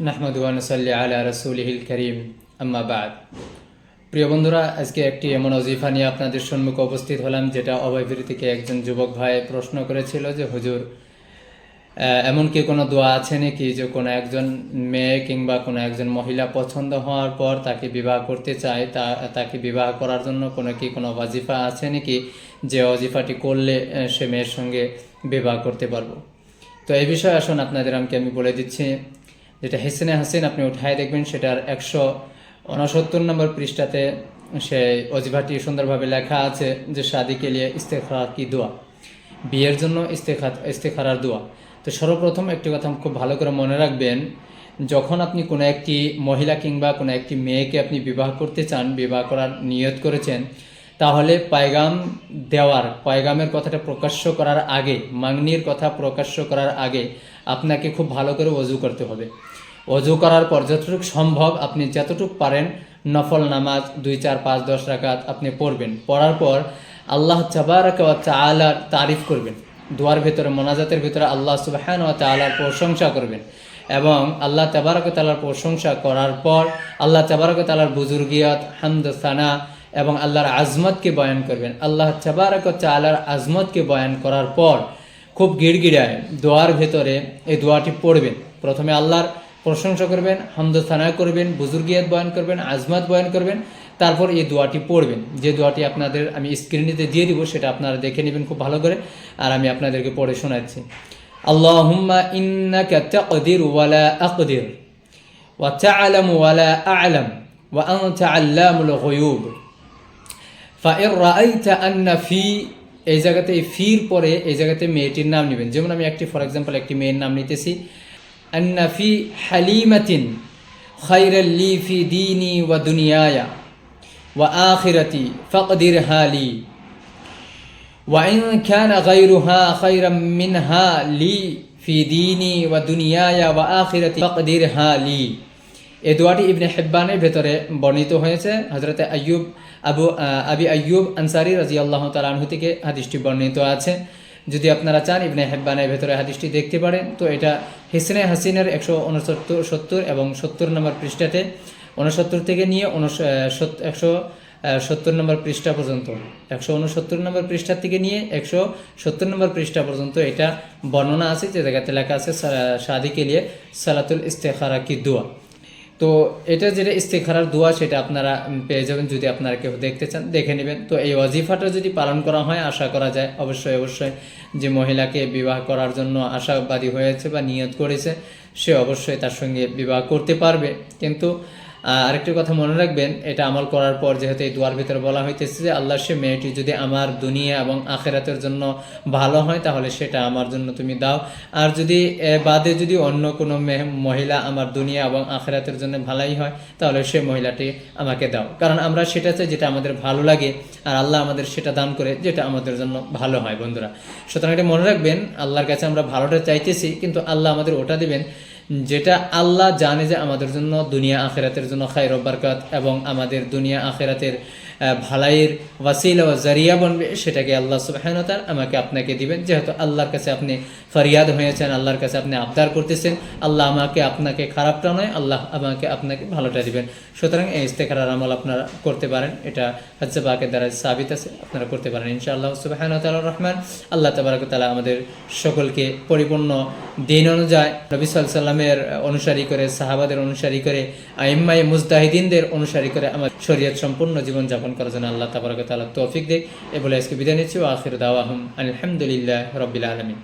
নাহমদ ওয়ানসাল্লি আলা রসুলহিল করিম। আম্মা প্রিয় বন্ধুরা আজকে একটি এমন অজিফা নিয়ে আপনাদের সম্মুখে উপস্থিত হলাম যেটা অভয়পুরী থেকে একজন যুবক ভাই প্রশ্ন করেছিল যে হুজুর আহ, এমন কি কোনো দোয়া আছে নাকি যে কোনো একজন মেয়ে কিংবা কোনো একজন মহিলা পছন্দ হওয়ার পর তাকে বিবাহ করতে চায়? তা তাকে বিবাহ করার জন্য কোনো কি কোনো অজিফা আছে নাকি যে অজিফাটি করলে সে মেয়ের সঙ্গে বিবাহ করতে পারব? তো এই বিষয়ে আসুন আপনাদের আমাকে আমি বলে দিচ্ছি। যেটা হেসেনে হাসিন আপনি উঠায় দেখবেন, সেটার একশো উনসত্তর নম্বর পৃষ্ঠাতে সেই অজিফাটি সুন্দরভাবে লেখা আছে যে শাদিকে লিয়ে ইস্তেখা কি দোয়া? বিয়ের জন্য ইস্তেখা ইস্তেখারার দোয়া। তো সর্বপ্রথম একটি কথা খুব ভালো করে মনে রাখবেন, যখন আপনি কোনো একটি মহিলা কিংবা কোনো একটি মেয়েকে আপনি বিবাহ করতে চান, বিবাহ করার নিয়ত করেছেন তাহলে পায়গাম দেওয়ার, পায়গামের কথাটা প্রকাশ্য করার আগে মাংনির কথা প্রকাশ্য করার আগে আপনাকে খুব ভালো করে অজু করতে হবে। অজু করার পর যতটুকু সম্ভব আপনি যতটুকু পারেন নফল নামাজ, দুই, চার, পাঁচ, দশ রাকাত আপনি পড়বেন। পড়ার পর আল্লাহ চাবারাক তালার তারিফ করবেন। দোয়ার ভেতরে, মোনাজাতের ভেতরে আল্লাহ সুবাহান ও তালার প্রশংসা করবেন। এবং আল্লাহ তাবারক তালার প্রশংসা করার পর আল্লাহ তাবারক তালার বুজুর্গিয়ত হামদ সানা এবং আল্লাহর আজমতকে বয়ান করবেন। আল্লাহ তাবারক তালার আজমতকে বয়ান করার পর খুব গিড়গিড়ায় দোয়ার ভেতরে এই দোয়াটি পড়বেন। প্রথমে আল্লাহর প্রশংসা করবেন হামদস্থানা করবেন, বুজুর্গিয়াত বয়ান করবেন, আজমাত বয়ান করবেন, তারপর এই দোয়াটি পড়বেন। যে দোয়াটি আপনাদের আমি স্ক্রিনেতে দিয়ে দিব, সেটা আপনারা দেখে নেবেন খুব ভালো করে, আর আমি আপনাদেরকে পড়ে শোনাচ্ছি। আল্লাহুম্মা ইন্নাকা তাকদির ওয়ালা আকদির, ওয়া তা'লামু ওয়ালা আ'লাম, ওয়া আনতা আল্লামুল ফাইর রাআইতা আন্না ফি এই জায়গাতে এই ফির পরে এই জায়গাতে মেয়েটির নাম নেবেন যেমন আমি একটি ফর এক্সাম্পল একটি মেয়ের নাম নিতেছি আন্না ফি হালিমাতিন খাইরাল লি ফি দিনি ওয়া দুনিয়ায়া ওয়া আখিরাতি ফাকদির হালি وإن كان غيرها خيرا منها لي في ديني ودنياي وآخرتي فقدرها لي এই দোয়াটি ইবনে হেব্বানের ভেতরে বর্ণিত হয়েছে। হজরত আyyুব আবু আবি আyyুব আনসারি রাজি আল্লাহ তালাহু থেকে হাদিসটি বর্ণিত আছে। যদি আপনারা চান ইবনে হেব্বানের ভেতরে হাদিসটি দেখতে পারেন, তো এটা হিসনে হাসিনের একশো উনসত্তর, সত্তর এবং সত্তর নম্বর পৃষ্ঠাতে, উনসত্তর থেকে নিয়ে একশো সত্তর নম্বর পৃষ্ঠা পর্যন্ত, একশো উনসত্তর নম্বর পৃষ্ঠা থেকে নিয়ে একশো সত্তর নম্বর পৃষ্ঠা পর্যন্ত এটা বর্ণনা আছে। যে জায়গাতে লেখা আছে সা- শাদিকে লিয়ে সালাতুল ইস্তেখারা কি দোয়া। তো এটা যেটা ইস্তেখারার দোয়া, সেটা আপনারা পেয়ে যাবেন যদি আপনারা কেউ দেখতে চান, দেখে নেবেন। তো এই অজিফাটা যদি পালন করা হয়, আশা করা যায়, অবশ্যই অবশ্যই যে মহিলাকে বিবাহ করার জন্য আশাবাদী হয়েছে বা নিয়ত করেছে, সে অবশ্যই তার সঙ্গে বিবাহ করতে পারবে। কিন্তু আরেকটি কথা মনে রাখবেন, এটা আমল করার পর যেহেতু এই দুয়ার ভিতরে বলা হইতেছে যে, আল্লাহ সে মেয়েটি যদি আমার দুনিয়া এবং আখেরাতের জন্য ভালো হয়, তাহলে সেটা আমার জন্য তুমি দাও। আর যদি বাদে যদি অন্য কোনো মহিলা আমার দুনিয়া এবং আখেরাতের জন্য ভালোই হয়, তাহলে সে মহিলাটি আমাকে দাও। কারণ আমরা সেটা চাই যেটা আমাদের ভালো লাগে, আর আল্লাহ আমাদের সেটা দান করে যেটা আমাদের জন্য ভালো হয়, বন্ধুরা। সুতরাং এটা মনে রাখবেন, আল্লাহর কাছে আমরা ভালোটা চাইতেছি, কিন্তু আল্লাহ আমাদের ওটা দিবেন। যেটা আল্লাহ জানে যে আমাদের জন্য, দুনিয়া আখেরাতের জন্য খাই বরকত এবং আমাদের দুনিয়া আখেরাতের ভালাইয়ের ওয়াসিলা ও জারিয়া বনবে, সেটাকে আল্লাহ সুবাহানতার আমাকে আপনাকে দিবেন। যেহেতু আল্লাহর কাছে আপনি ফরিয়াদ হয়েছেন, আল্লাহর কাছে আপনি আবদার করতেছেন, আল্লাহ আমাকে আপনাকে খারাপটা নয়, আল্লাহ আমাকে আপনাকে ভালোটা দিবেন। সুতরাং এই ইস্তেখারার আমল আপনারা করতে পারেন, এটা হচ্ছে দ্বারা সাবিত আছে, আপনারা করতে পারেন। ইনশাআল্লাহ সুবাহান তাল রহমান, আল্লাহ তাবারক তালা আমাদের সকলকে পরিপূর্ণ দিন অনুযায়ী নবী সাল্লামের অনুসারী করে, সাহাবাদের অনুসারী করে আইম্মাই মুজতাহিদিনদের অনুসারী করে আমার শরীয়ত সম্পূর্ণ জীবন যাপন করার জন্য আল্লাহ তাবারক তালা তৌফিক দেয়। এ বলে আজকে বিদায় নিচ্ছি। ও আখির দাওয়াহম আলহামদুলিল্লাহ রবিল আলমী